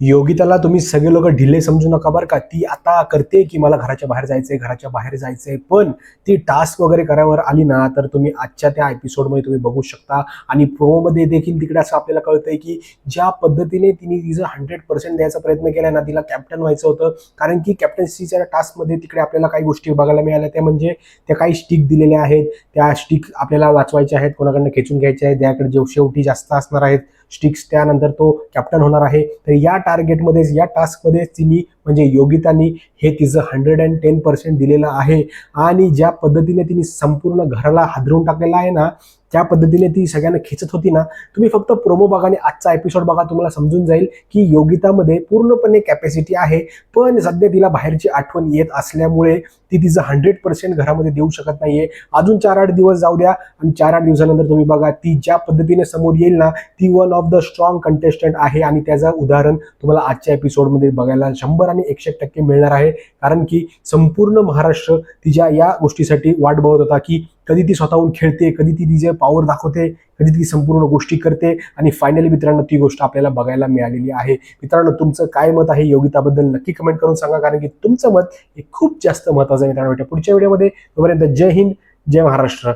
योगिताला तुम्ही सगळे लोक ढिले समजू नका बरं का. ती आता करते की मला घराच्या बाहेर जायचंय घराच्या बाहेर जायचंय. पण ती टास्क वगैरे करावर आली ना तर तुम्ही आजच्या त्या एपिसोडमध्ये तुम्ही बघू शकता. आणि प्रोमोमध्ये देखील तिकडे असं आपल्याला कळतंय की ज्या पद्धतीने तिने तिचं हंड्रेड पर्सेंट द्यायचा प्रयत्न केला ना तिला कॅप्टन व्हायचं होतं. कारण की कॅप्टन्सीच्या टास्कमध्ये तिकडे आपल्याला काही गोष्टी बघायला मिळाल्या. त्या म्हणजे त्या काही स्टिक दिलेल्या आहेत. त्या स्टिक आपल्याला वाचवायच्या आहेत. कोणाकडनं खेचून घ्यायच्या आहेत. त्याकडे जे शेवटी जास्त असणार आहेत. स्टिक्स त्यानंतर तो कॅप्टन होणार आहे. तर या टार्गेटमध्ये या टास्कमध्ये तिने म्हणजे योगितानी हे तिचं हंड्रेड अँड टेन पर्सेंट दिलेलं आहे. आणि ज्या पद्धतीने तिने संपूर्ण घराला हादरून टाकलेलं आहे ना त्या पद्धतीने ती सगळ्यांना खेचत होती ना तुम्ही फक्त प्रोमो बघा आणि आजचा एपिसोड बघा तुम्हाला समजून जाईल की योगितामध्ये पूर्णपणे कॅपॅसिटी आहे पण सध्या तिला बाहेरची आठवण येत असल्यामुळे ती तिचं हंड्रेड पर्सेंट घरामध्ये देऊ शकत नाहीये. अजून चार आठ दिवस जाऊ द्या आणि चार आठ दिवसानंतर तुम्ही बघा ती ज्या पद्धतीने समोर येईल ना ती one of the strong contestant आहे आणि त्याचं उदाहरण तुम्हाला आजच्या एपिसोडमध्ये बघायला शंभर आणि एकशे टक्के मिळणार आहे. कारण की संपूर्ण महाराष्ट्र तिच्या या गोष्टीसाठी वाट बघत होता की कधी ती स्वतःहून खेळते कधी ती तिचे पॉवर दाखवते कधी ती संपूर्ण गोष्टी करते. आणि फायनली मित्रांनो ती गोष्ट आपल्याला बघायला मिळालेली आहे. मित्रांनो तुमचं काय मत आहे योगिताबद्दल नक्की कमेंट करून सांगा कारण की तुमचं मत हे खूप जास्त महत्वाचं आहे मित्रांनो. पुढच्या व्हिडिओमध्ये तोपर्यंत जय हिंद जय महाराष्ट्र.